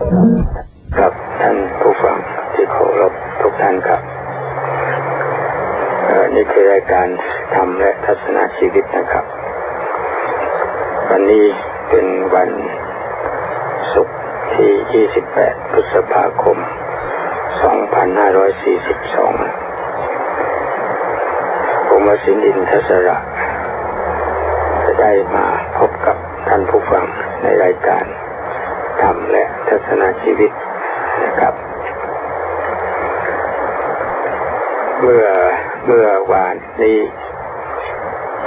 ครับท่านผู้ฟังที่เคารพทุกท่านครับนี่คือรายการธรรมและทัศนาชีวิตนะครับ วันนี้เป็นวันศุกร์ที่ 28 พฤษภาคม 2542 ผมวสินดินทศระจะได้มาพบกับท่านผู้ฟังในรายการ ธรรมและทัศนชีวิตนะครับ เมื่อเมื่อวานนี้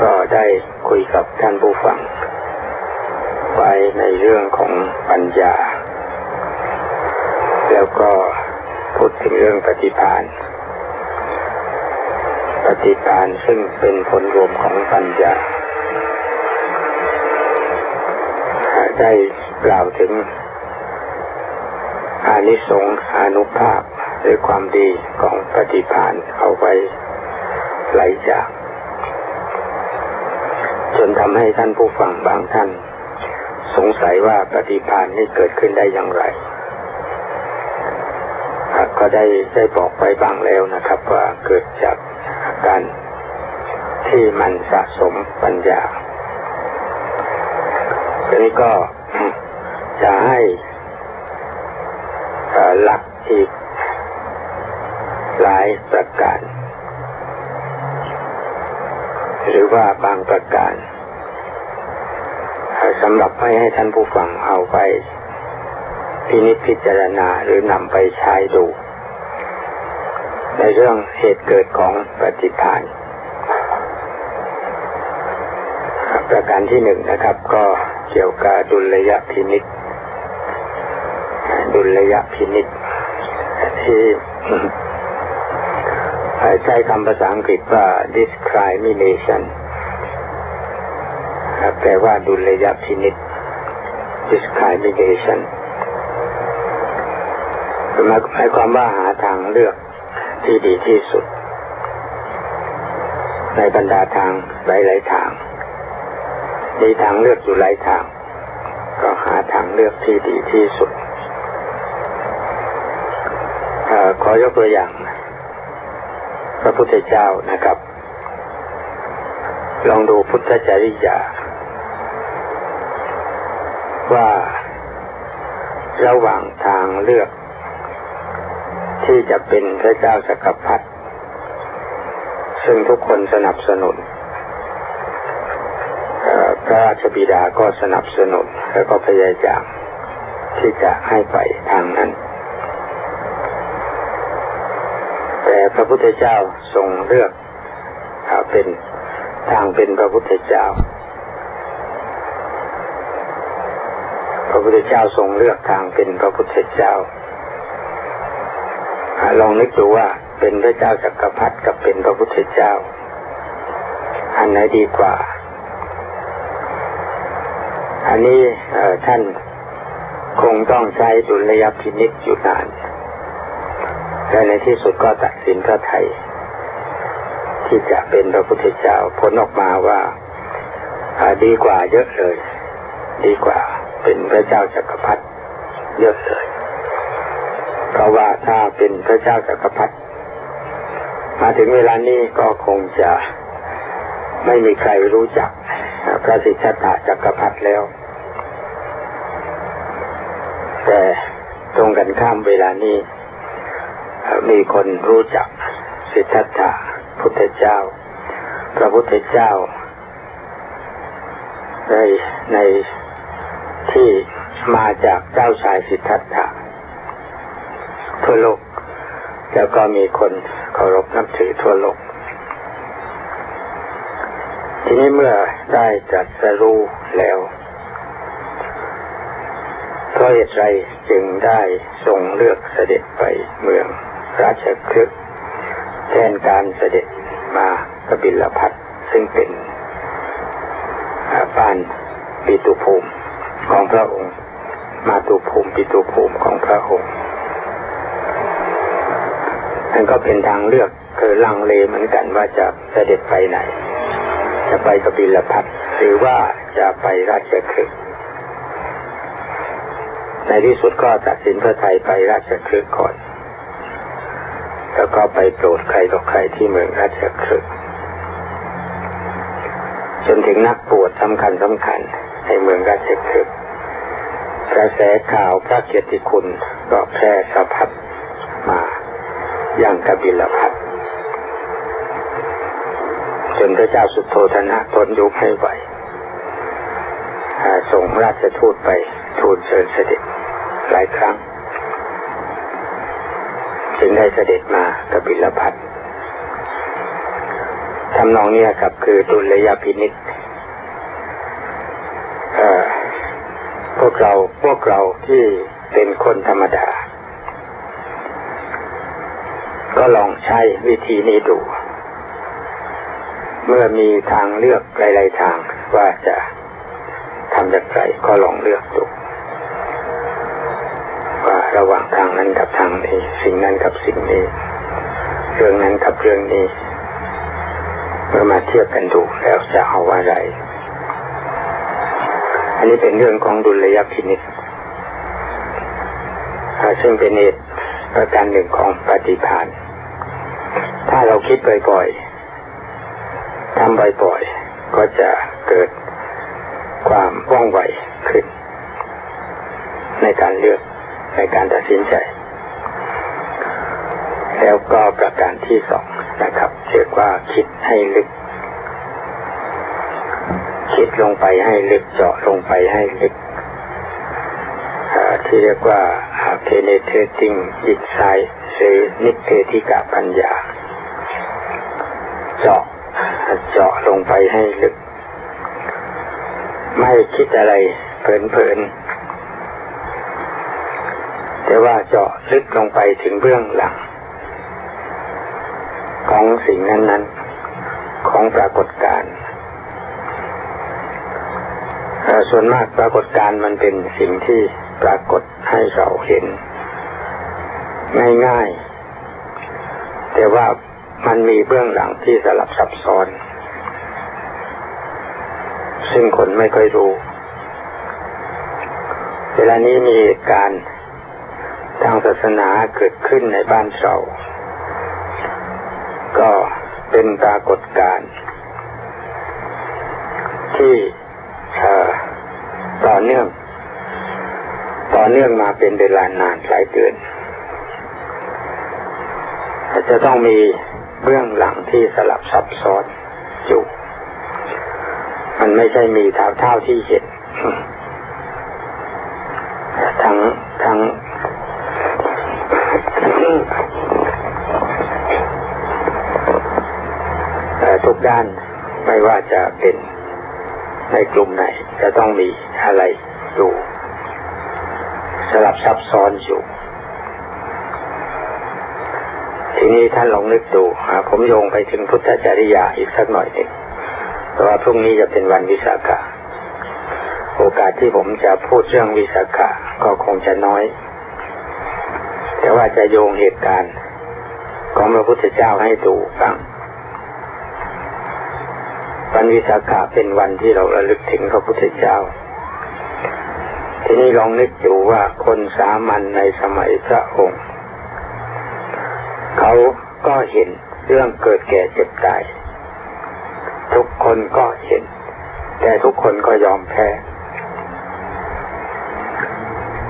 ก็ได้คุยกับท่านผู้ฟัง ไปในเรื่องของปัญญา แล้วก็พูดถึงเรื่องปฏิภาณปฏิภาณซึ่งเป็นผลรวมของปัญญา ได้กล่าวถึงอานิสงส์อนุภาพหรือความดีของปฏิภาณเอาไว้หลายอย่างจนทำให้ท่านผู้ฟังบางท่าน สงสัยว่าปฏิภาณนี้เกิดขึ้นได้อย่างไรก็ได้ได้บอกไปบ้างแล้วนะครับว่าเกิดจากการที่มันสะสมปัญญา นี้ก็จะให้หลักอีกหลายประการ หรือว่าบางประการสำหรับไม่ให้ท่านผู้ฟังเอาไปพินิจพิจารณาหรือนำไปใช้ดู ในเรื่องเหตุเกิดของปฏิภาณ ประการที่หนึ่งนะครับ ก็เกี่ยวกับดุลยพินิจดุลยพินิจที่ใช้คำภาษาอังกฤษว่า discrimination แปลว่าดุลยพินิจ discrimination หมายความว่าหาทางเลือกที่ดีที่สุด ในบรรดาทางหลายๆทาง มีทางเลือกอยู่หลายทาง ก็หาทางเลือกที่ดีที่สุดอขอยกตัวอย่าง พระพุทธเจ้านะครับ ลองดูพุทธจริยา ว่าระหว่างทางเลือก ที่จะเป็นพระเจ้าสักพรรดิซึ่งทุกคนสนับสนุน พระราชบิดาก็สนับสนุนแล้วก็พยายามที่จะให้ไปทางนั้น แต่พระพุทธเจ้าทรงเลือกเป็นทางเป็นพระพุทธเจ้า พระพุทธเจ้าทรงเลือกทางเป็นพระพุทธเจ้า ลองนึกดูว่าเป็นพระเจ้าจักรพรรดิกับเป็นพระพุทธเจ้า อันไหนดีกว่า อันนี้ท่านคงต้องใช้ดุลยพินิจอยู่นานและในที่สุดก็ตัดสินพระไทย ที่จะเป็นพระพุทธเจ้าผลออกมาว่าดีกว่าเยอะเลย ดีกว่าเป็นพระเจ้าจักรพรรดิเยอะเลย เพราะว่าถ้าเป็นพระเจ้าจักรพรรดิมาถึงเวลานี้ก็คงจะไม่มีใครรู้จัก พระสิทธัตถะจักรพรรดิแล้ว แต่ตรงกันข้ามเวลานี้ มีคนรู้จักสิทธัตถะพุทธเจ้า พระพุทธเจ้าในในที่มาจากเจ้าชายสิทธัตถะทั่วโลก แล้วก็มีคนเคารพนับถือทั่วโลก ทีนี้เมื่อได้จัดสรู้แล้วเพราะเหตุไรจึงได้ทรงเลือกเสด็จไปเมืองราชคลึกแทนการเสด็จมากบิลพัทซึ่งเป็นบ้านปิตุภูมิของพระองค์ มาตุภูมิปิตุภูมิของพระองค์นั่นก็เป็นทางเลือกคือลังเลเหมือนกันว่าจะเสด็จไปไหน จะไปกบิลพัทหรือว่าจะไปราชคลึกในที่สุดก็ตัดสินพระไทยไปราชคลึกก่อน แล้วก็ไปโปรดใครต่อใครที่เมืองราชคลึกจนถึงนักปวดสำคัญสำคัญในเมืองราชคลึกกระแสข่าวพระเกียรติคุณก็แพร่สะพัดมาอย่างกบิล จนพระเจ้าสุโธธนะทนยุให้ไหวส่งราชทูตไปทูลเชิญเสด็จหลายครั้ง จึงได้เสด็จมากบิลพัททำนองนี้ครับคือดุลยพินิษพวกเราพวกเราที่เป็นคนธรรมดา ก็ลองใช้วิธีนี้ดู เมื่อมีทางเลือกหลายๆทางว่าจะทำอย่างไรก็ลองเลือกดูว่าระหว่างทางนั้นกับทางนี้ สิ่งนั้นกับสิ่งนี้ เรื่องนั้นกับเรื่องนี้เมื่อมาเทียบกันดูแล้วจะเอาอะไรอันนี้เป็นเรื่องของดุลยพินิจซึ่งเป็นเหตุประการหนึ่งของปฏิภาณถ้าเราคิดบ่อยๆ ทำบ่อยๆ ก็จะเกิดความว่องไวขึ้น ในการเลือกในการตัดสินใจ แล้วก็ประการที่สองนะครับเรียกว่าคิดให้ลึก คิดลงไปให้ลึกเจาะลงไปให้ลึกที่เรียกว่า penetrating insight หรือนิเพธิกาปัญญา เจาะ เจาะลงไปให้ลึก ไม่คิดอะไรเพลินๆแต่ว่าเจาะลึกลงไปถึงเบื้องหลัง ของสิ่งนั้นๆ ของปรากฏการณ์ส่วนมากปรากฏการณ์มันเป็นสิ่งที่ปรากฏให้เราเห็น ง่ายๆ แต่ว่า มันมีเบื้องหลังที่สลับซับซ้อน ซึ่งคนไม่ค่อยรู้ เวลานี้มีการทางศาสนาเกิดขึ้นในบ้านเรา ก็เป็นปรากฏการณ์ที่ต่อเนื่อง ต่อเนื่องมาเป็นเวลานานหลายเดือนจะต้องมี เบื้องหลังที่สลับซับซ้อนอยู่มันไม่ใช่มีเท่าเท่าที่เห็นทั้งทั้งทุกด้านไม่ว่าจะเป็นในกลุ่มไหน จะต้องมีอะไรอยู่สลับซับซ้อนอยู่ ทีนี้ท่านลองนึกดูผมโยงไปถึงพุทธจริยาอีกสักหน่อยหนึ่งเพราะว่าพรุ่งนี้จะเป็นวันวิสาขะโอกาสที่ผมจะพูดเรื่องวิสาขะก็คงจะน้อย แต่ว่าจะโยงเหตุการณ์ของพระพุทธเจ้าให้ดูฟังวันวิสาขะเป็นวันที่เราระลึกถึงพระพุทธเจ้า ทีนี้ลองนึกดูว่าคนสามัญในสมัยพระองค์ เขาก็เห็นเรื่องเกิดแก่เจ็บตาย ทุกคนก็เห็น แต่ทุกคนก็ยอมแพ้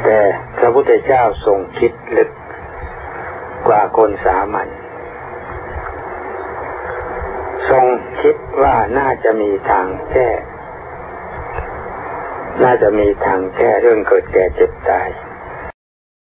แต่พระพุทธเจ้าทรงคิดลึกกว่าคนสามัญทรงคิดว่าน่าจะมีทางแก้ น่าจะมีทางแก้เรื่องเกิดแก่เจ็บตาย